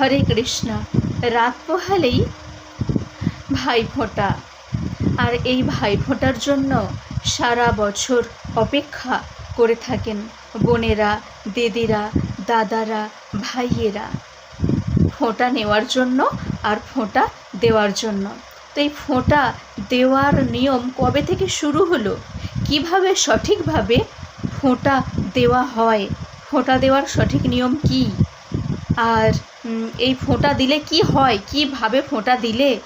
হরে কৃষ্ণ, রাত পোহালেই ভাইফোঁটা আর এই ভাইফোঁটার জন্য সারা বছর অপেক্ষা করে থাকেন বোনেরা, দিদিরা, দাদারা, ভাইয়েরা। ফোঁটা নেওয়ার জন্য আর ফোঁটা দেওয়ার জন্য। তো এই ফোঁটা দেওয়ার নিয়ম কবে থেকে শুরু হলো? কীভাবে সঠিকভাবে ফোঁটা দেওয়া হয়? ফোঁটা দেওয়ার সঠিক নিয়ম কি? আর এই ফোঁটা দিলে কি হয়? কীভাবে ফোঁটা দিলে?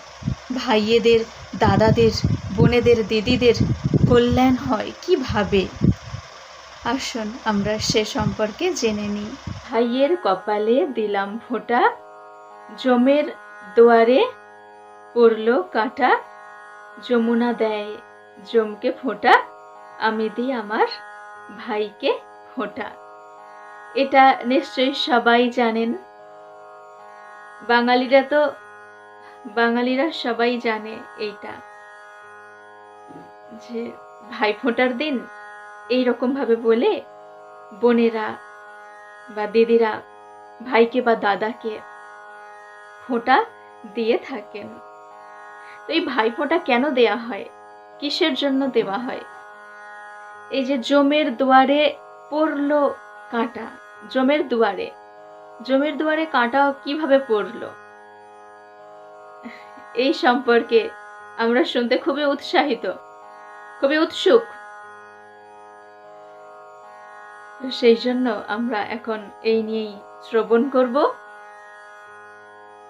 ভাইয়েদের, দাদাদের, বোনেদের, দিদিদের কল্যাণ হয়? কীভাবে? আসুন, আমরা সে সম্পর্কে জেনে নিই। ভাইয়ের কপালে দিলাম ফোঁটা, জমের দুয়ারে পড়ল কাঁটা, যমুনা দেয় জমকে ফোঁটা, আমি দিই আমার ভাইকে ফোঁটা। এটা নিশ্চয়ই সবাই জানেন। বাঙালিরা তো, বাঙালিরা সবাই জানে এইটা, যে ভাই ফোঁটার দিন এই ভাবে বলে বোনেরা বা দিদিরা ভাইকে বা দাদাকে ফোঁটা দিয়ে থাকেন। তো এই ভাই ফোঁটা কেন দেয়া হয়? কিসের জন্য দেওয়া হয়? এই যে জমের দুয়ারে পড়ল কাঁটা, জমের দুয়ারে জমের দুয়ারে কাঁটা কীভাবে পড়ল? এই সম্পর্কে আমরা শুনতে খুবই উৎসাহিত, খুবই উৎসুক। সেই জন্য আমরা এখন এই নিয়েই শ্রবণ করব।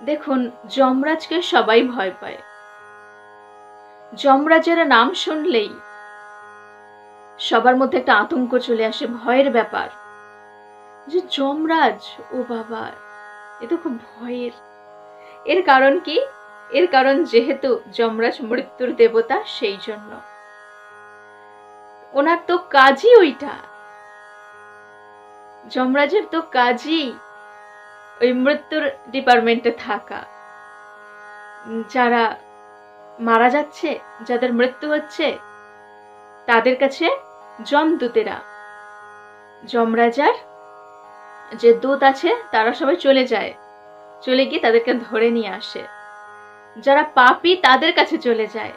দেখুন, যমরাজকে সবাই ভয় পায়। যমরাজের নাম শুনলেই সবার মধ্যে একটা আতঙ্ক চলে আসে, ভয়ের ব্যাপার। যে যমরাজ, ও বাবা, এ তো খুব ভয়ের। এর কারণ কি? এর কারণ যেহেতু যমরাজ মৃত্যুর দেবতা সেই জন্য। ওনার তো কাজই ওইটা। যমরাজের তো কাজই ওই মৃত্যুর ডিপার্টমেন্টে থাকা। যারা মারা যাচ্ছে, যাদের মৃত্যু হচ্ছে, তাদের কাছে যমদূতেরা। যমরাজার যে দূত আছে, তারা সবাই চলে যায়। চলে গিয়ে তাদেরকে ধরে নিয়ে আসে। যারা পাপি, তাদের কাছে চলে যায়।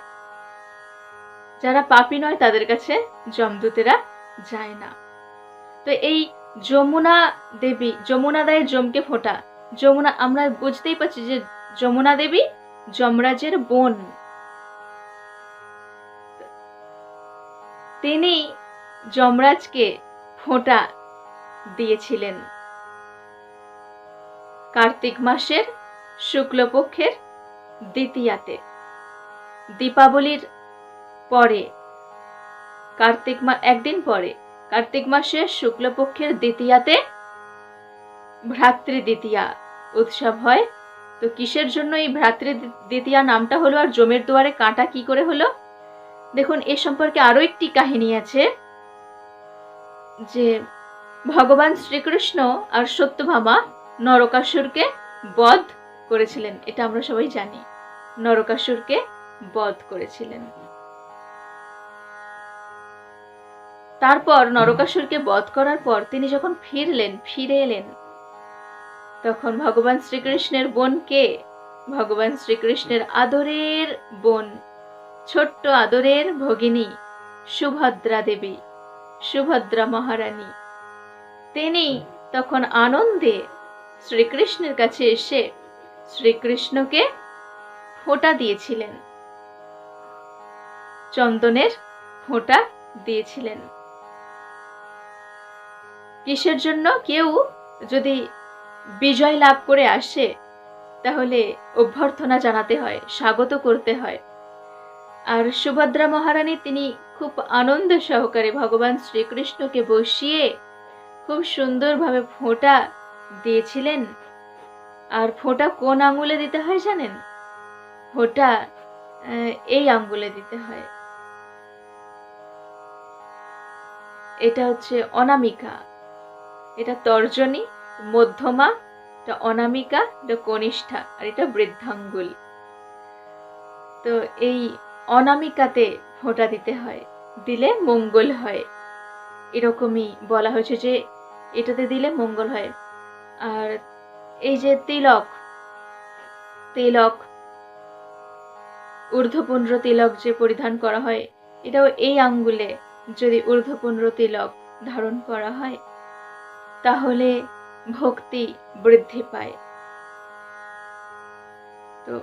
যারা পাপি নয়, তাদের কাছে যমদূতেরা যায় না। তো এই যমুনা দেবী, যমুনা দেয় জমকে ফোটা। যমুনা, আমরা বুঝতেই পারছি যে যমুনা দেবী যমরাজের বোন। তিনি যমরাজকে ফোঁটা দিয়েছিলেন। কার্তিক মাসের শুক্লপক্ষের দ্বিতীয়াতে। দীপাবলির পরে, কার্তিক মা, একদিন পরে, কার্তিক মাসের শুক্লপক্ষের দ্বিতীয়াতে ভ্রাতৃ দ্বিতীয়া উৎসব হয়। তো কিসের জন্য এই ভ্রাতৃ দ্বিতীয়া নামটা হলো আর জমের দুয়ারে কাঁটা কি করে হলো? দেখুন, এ সম্পর্কে আরও একটি কাহিনী আছে যে ভগবান শ্রীকৃষ্ণ আর সত্যভামা নরকাসুরকে বধ করেছিলেন, এটা আমরা সবাই জানি। নরকাসুরকে বধ করেছিলেন। তারপর নরকাসুরকে বধ করার পর তিনি যখন ফিরলেন, ফিরে এলেন, তখন ভগবান শ্রীকৃষ্ণের বোন কে? ভগবান শ্রীকৃষ্ণের আদরের বোন, ছোট্ট আদরের ভগিনী সুভদ্রা দেবী, সুভদ্রা মহারানী। তিনি তখন আনন্দে শ্রীকৃষ্ণের কাছে এসে শ্রীকৃষ্ণকে ফোঁটা দিয়েছিলেন। চন্দনের ফোঁটা দিয়েছিলেন। কিসের জন্য কেউ যদি বিজয় লাভ করে আসে, তাহলে অভ্যর্থনা জানাতে হয়, স্বাগত করতে হয়। আর সুভদ্রা মহারানী তিনি খুব আনন্দ সহকারে ভগবান শ্রীকৃষ্ণকে বসিয়ে খুব সুন্দরভাবে ফোঁটা দিয়েছিলেন? আর ফোঁটা কোন আঙ্গুলে দিতে হয় জানেন? ফোঁটা এই আঙ্গুলে দিতে হয়। এটা হচ্ছে অনামিকা। এটা তর্জনী, মধ্যমা, এটা অনামিকা, এটা কনিষ্ঠা, আর এটা বৃদ্ধাঙ্গুল। তো এই অনামিকাতে ফোঁটা দিতে হয়, দিলে মঙ্গল হয়। এরকমই বলা হয়েছে যে এটাতে দিলে মঙ্গল হয়। আর এই যে তিলক তিলক ঊর্ধ্বপুণ্ড তিলক যে পরিধান করা হয়, এটাও এই আঙ্গুলে যদি ঊর্ধ্বপুণ্ড তিলক ধারণ করা হয়, তাহলে ভক্তি বৃদ্ধি পায়। তো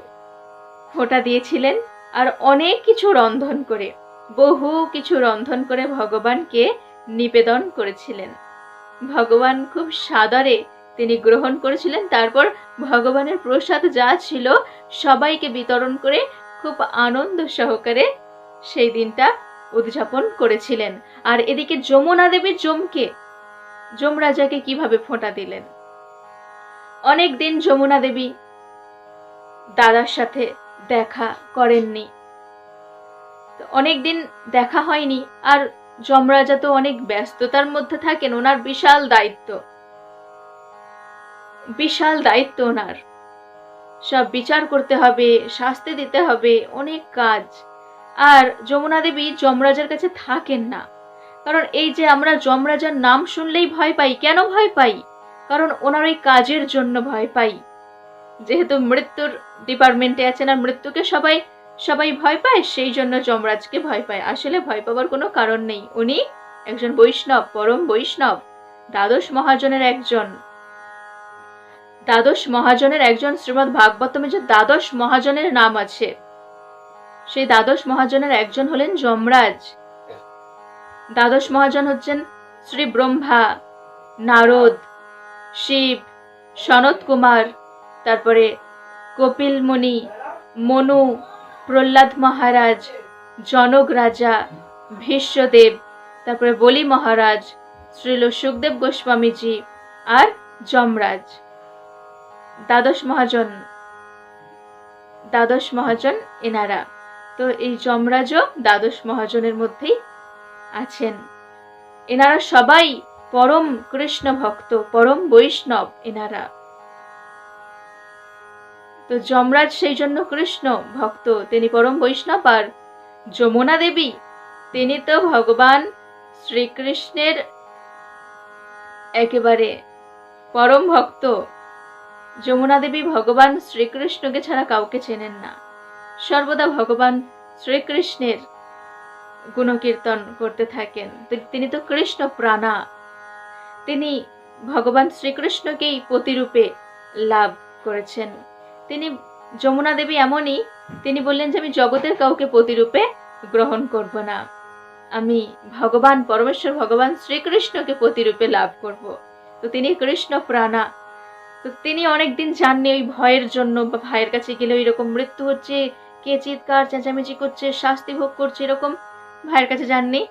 ফোঁটা দিয়েছিলেন আর অনেক কিছু রন্ধন করে, বহু কিছু রন্ধন করে ভগবানকে নিবেদন করেছিলেন। ভগবান খুব সাদরে তিনি গ্রহণ করেছিলেন। তারপর ভগবানের প্রসাদ যা ছিল সবাইকে বিতরণ করে খুব আনন্দ সহকারে সেই দিনটা উদযাপন করেছিলেন। আর এদিকে যমুনা দেবীর জমকে যমরাজাকে কীভাবে ফোঁটা দিলেন? অনেক দিন যমুনা দেবী দাদার সাথে দেখা করেননি। অনেক দিন দেখা হয়নি। আর যমরাজা তো অনেক ব্যস্ততার মধ্যে থাকেন, ওনার বিশাল দায়িত্ব। বিশাল দায়িত্ব ওনার। সব বিচার করতে হবে, শাস্তি দিতে হবে, অনেক কাজ। আর যমুনা দেবী যমরাজার কাছে থাকেন না। কারণ এই যে আমরা যমরাজার নাম শুনলেই ভয় পাই, কেন ভয় পাই? কারণ ওনার ওই কাজের জন্য ভয় পাই। যেহেতু মৃত্যুর ডিপার্টমেন্টে আছেন আর মৃত্যুকে সবাই সবাই ভয় পায়, সেই জন্য যমরাজকে ভয় পায়। আসলে ভয় পাওয়ার কোনো কারণ নেই। উনি একজন বৈষ্ণব, পরম বৈষ্ণব, দ্বাদশ মহাজনের একজন। দ্বাদশ মহাজনের একজন শ্রীমৎ ভাগবতমে যে দ্বাদশ মহাজনের নাম আছে। সেই দ্বাদশ মহাজনের একজন হলেন যমরাজ। দ্বাদশ মহাজন হচ্ছেন শ্রী ব্রহ্মা, নারদ, শিব, সনত কুমার, তারপরে কপিল মুনি, মনু, প্রহ্লাদ মহারাজ, জনক রাজা, ভীষ্মদেব, তারপরে বলি মহারাজ শ্রীল সুখদেব গোস্বামীজি আর যমরাজ। দ্বাদশ মহাজন দ্বাদশ মহাজন এনারা। তো এই যমরাজও দ্বাদশ মহাজনের মধ্যেই আছেন। এনারা সবাই পরম কৃষ্ণ ভক্ত, পরম বৈষ্ণব এনারা। তো যমরাজ সেই জন্য কৃষ্ণ ভক্ত, তিনি পরম বৈষ্ণব আর যমুনা দেবী, তিনি তো ভগবান শ্রীকৃষ্ণের একেবারে পরম ভক্ত। যমুনা দেবী ভগবান শ্রীকৃষ্ণকে ছাড়া কাউকে চেনেন না। সর্বদা ভগবান শ্রীকৃষ্ণের গুণকীর্তন করতে থাকেন। তিনি তো কৃষ্ণ প্রাণা। তিনি ভগবান শ্রীকৃষ্ণকেই প্রতিরূপে লাভ করেছেন। তিনি যমুনা দেবী এমনই, তিনি বললেন যে আমি জগতের কাউকে প্রতিরূপে গ্রহণ করব না। আমি ভগবান, পরমেশ্বর ভগবান শ্রীকৃষ্ণকে প্রতিরূপে লাভ করব। তো তিনি কৃষ্ণ প্রাণা। তো তিনি অনেকদিন জাননি ওই ভয়ের জন্য বা ভাইয়ের কাছে গেলে এরকম মৃত্যু হচ্ছে, কে চিৎকার, চেঁচামেচি করছে, শাস্তি ভোগ করছে, এরকম ভাইয়ের কাছে যাননি।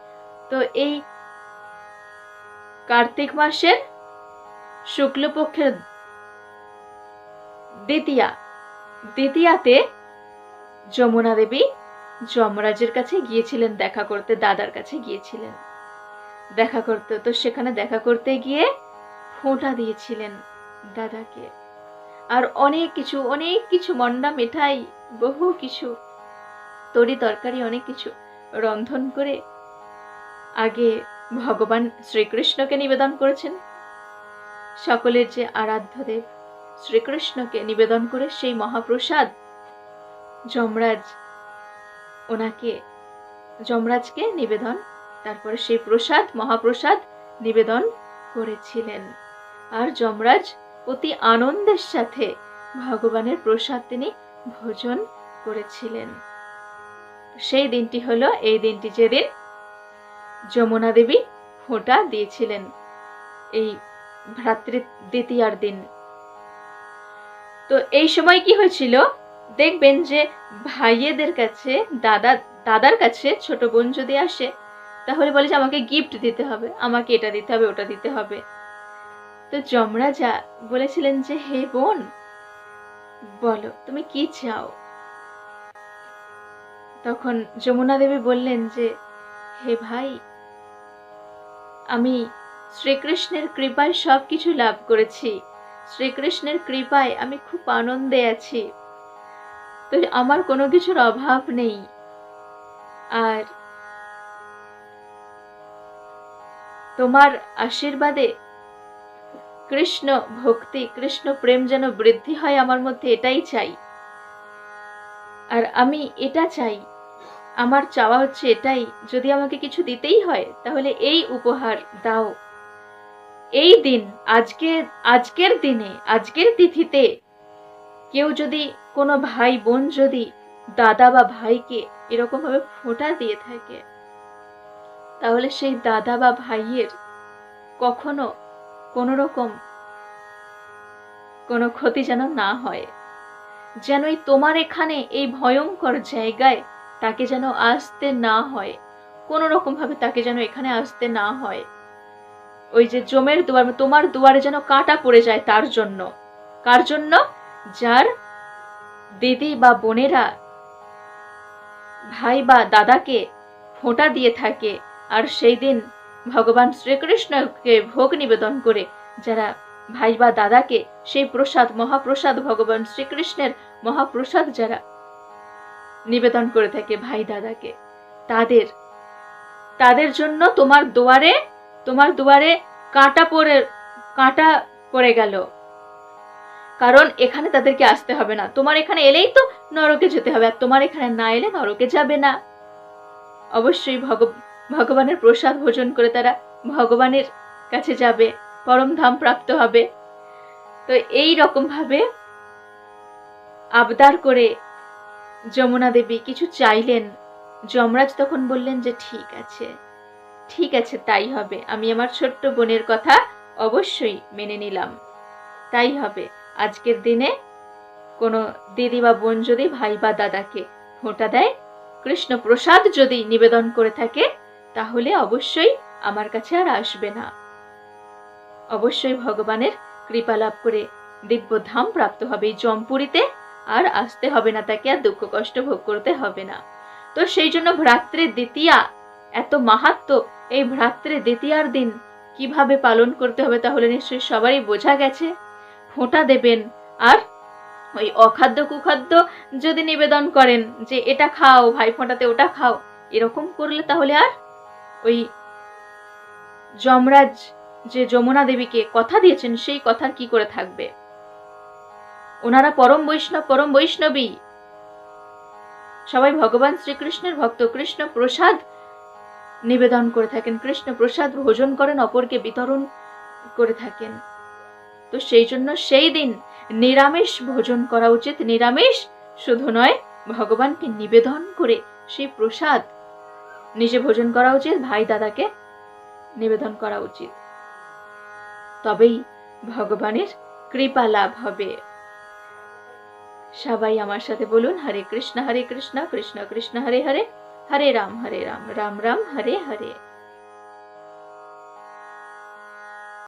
তো এই কার্তিক মাসের শুক্লপক্ষের দ্বিতীয়া, দ্বিতীয়াতে যমুনা দেবী যমরাজের কাছে গিয়েছিলেন, দেখা করতে, দাদার কাছে গিয়েছিলেন। দেখা করতে, তো সেখানে দেখা করতে গিয়ে ফোঁটা দিয়েছিলেন। দাদাকে। আর অনেক কিছু অনেক কিছু, মন্ডা মিঠাই, বহু কিছু। তরি তরকারি, অনেক কিছু রন্ধন করে আগে ভগবান শ্রীকৃষ্ণকে নিবেদন করেছেন। সকলের যে আরাধ্য দেব শ্রীকৃষ্ণকে নিবেদন করে সেই মহাপ্রসাদ যমরাজ ওনাকে, যমরাজকে নিবেদন, তারপরে সেই প্রসাদ, মহাপ্রসাদ নিবেদন করেছিলেন। আর যমরাজ অতি আনন্দের সাথে ভগবানের প্রসাদ তিনি ভোজন করেছিলেন। সেই দিনটি হলো, এই দিনটি যেদিন যমুনা দেবী ফোঁটা দিয়েছিলেন, এই ভ্রাতৃ দ্বিতীয়ার দিন। তো এই সময় কি হয়েছিল? দেখবেন যে ভাইয়েদের কাছে, দাদা, দাদার কাছে ছোট বোন যদি আসে, তাহলে বলে যে, আমাকে গিফট দিতে হবে, আমাকে এটা দিতে হবে, ওটা দিতে হবে। তো যমরাজা বলেছিলেন যে, হে বোন, বলো, তুমি কি চাও? তখন যমুনা দেবী বললেন যে, হে ভাই, আমি শ্রীকৃষ্ণের কৃপায় সব কিছু লাভ করেছি। শ্রীকৃষ্ণের কৃপায় আমি খুব আনন্দে আছি। তো আমার কোনো কিছুর অভাব নেই। আর তোমার আশীর্বাদে কৃষ্ণ ভক্তি, কৃষ্ণ প্রেম যেন বৃদ্ধি হয় আমার মধ্যে, এটাই চাই। আর আমি এটা চাই, আমার চাওয়া হচ্ছে এটাই, যদি আমাকে কিছু দিতেই হয়, তাহলে এই উপহার দাও। এই দিন, আজকে, আজকের দিনে, আজকের তিথিতে, কেউ যদি কোনো ভাই বোন যদি দাদা বা ভাইকে এরকম ভাবে ফোঁটা দিয়ে থাকে, তাহলে সেই দাদা বা ভাইয়ের কখনো কোনো রকম কোনো ক্ষতি যেন না হয়। যেন এই তোমার এখানে এই ভয়ঙ্কর জায়গায় তাকে যেন আসতে না হয়, কোনো রকম ভাবে তাকে যেন এখানে আসতে না হয়। ওই যে জমের দুয়ার, তোমার দুয়ারে যেন কাটা পড়ে যায় তার জন্য। কার জন্য? যার দিদি বা বোনেরা ভাই বা দাদাকে ফোঁটা দিয়ে থাকে, আর সেই দিন ভগবান শ্রীকৃষ্ণকে ভোগ নিবেদন করে যারা ভাই বা দাদাকে সেই প্রসাদ, মহাপ্রসাদ, ভগবান শ্রীকৃষ্ণের মহাপ্রসাদ যারা নিবেদন করে থাকে ভাই দাদাকে, তাদের তাদের জন্য তোমার দুয়ারে তোমার দুয়ারে কাঁটা পড়ে কাঁটা পড়ে গেল। কারণ এখানে তাদেরকে আসতে হবে না। তোমার এখানে এলেই তো নরকে যেতে হবে, আর তোমার এখানে না এলে নরকে যাবে না। অবশ্যই ভগ ভগবানের প্রসাদ ভোজন করে তারা ভগবানের কাছে যাবে, পরম ধাম প্রাপ্ত হবে। তো এই রকম ভাবে আবদার করে যমুনা দেবী কিছু চাইলেন। যমরাজ তখন বললেন যে, ঠিক আছে ঠিক আছে, তাই হবে। আমি আমার ছোট্ট বোনের কথা অবশ্যই মেনে নিলাম। তাই হবে। আজকের দিনে কোনো দিদি বা বোন যদি ভাই বা দাদাকে ফোঁটা দেয় কৃষ্ণ প্রসাদ যদি নিবেদন করে থাকে তাহলে অবশ্যই আমার কাছে আর আসবে না। অবশ্যই ভগবানের কৃপা লাভ করে দিব্য ধাম প্রাপ্ত হবে এই জমপুরিতে, আর আসতে হবে না তাকে, আর দুঃখ কষ্ট ভোগ করতে হবে না। তো সেই জন্য ভ্রাতৃ দ্বিতীয়া, এত মাহাত্ম এই ভ্রাতৃ দ্বিতীয়ার দিন কীভাবে পালন করতে হবে তাহলে নিশ্চয়ই সবারই বোঝা গেছে। ফোঁটা দেবেন, আর ওই অখাদ্য কুখাদ্য যদি নিবেদন করেন যে, এটা খাও, ভাই, ফোঁটাতে ওটা খাও, এরকম করলে তাহলে আর ওই যমরাজ যে যমুনা দেবীকে কথা দিয়েছেন, সেই কথার কি করে থাকবে? ওনারা পরম বৈষ্ণব, পরম বৈষ্ণবী। সবাই ভগবান শ্রীকৃষ্ণের ভক্ত। কৃষ্ণ প্রসাদ নিবেদন করে থাকেন। কৃষ্ণ প্রসাদ ভোজন করেন, অপরকে বিতরণ করে থাকেন। তো সেই জন্য সেই দিন নিরামিষ ভোজন করা উচিত। নিরামিষ শুধু নয়, ভগবানকে নিবেদন করে সেই প্রসাদ নিজে ভোজন করা উচিত, ভাই দাদাকে নিবেদন করা উচিত। তবেই ভগবানের কৃপা লাভ হবে। সবাই আমার সাথে বলুন, হরে কৃষ্ণ হরে কৃষ্ণ কৃষ্ণ কৃষ্ণ, হরে হরে হরে রাম হরে রাম রাম রাম, হরে হরে।